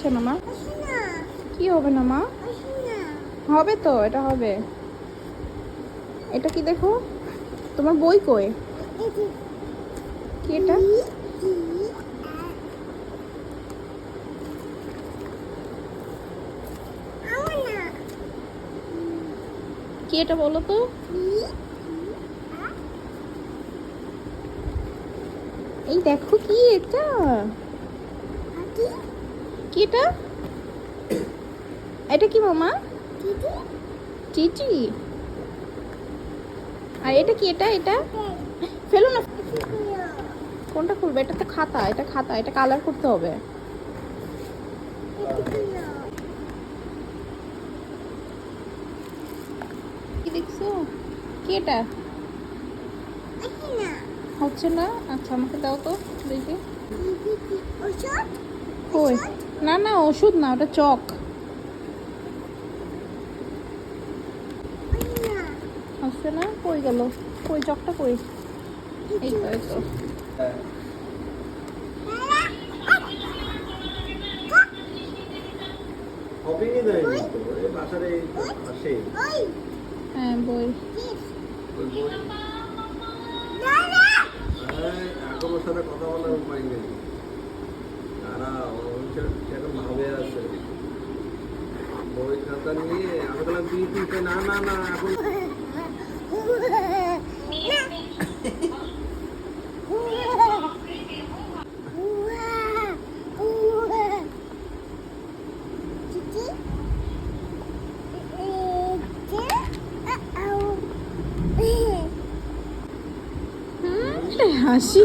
হচ্ছে না, মা? কি হবে না, মা? হবে তো, এটা হবে। এটা কি দেখো? তোমার বই কই? কি এটা? কি এটা বলো তো? এই দেখো কি এটা। কি এটা? এটা কি মামা? টিটি। আর এটা কি এটা? এটা? ফেলো না। কোনটা খুলবে? এটা তো খাতা এটা খাতা এটা কালার করতে হবে। কি দেখছ? কি এটা? হচ্ছে না? আচ্ছা আমাকে দাও তো দেখি। কই? না না ওষুধ না ওটা চক। হচ্ছে না? কই গেল? কই চকটা কই? এই তো এই তো। হ্যাঁ বই। কথা বলার উপায় নেই। వద్దని అవతల తీసి నాన్న నాకు 足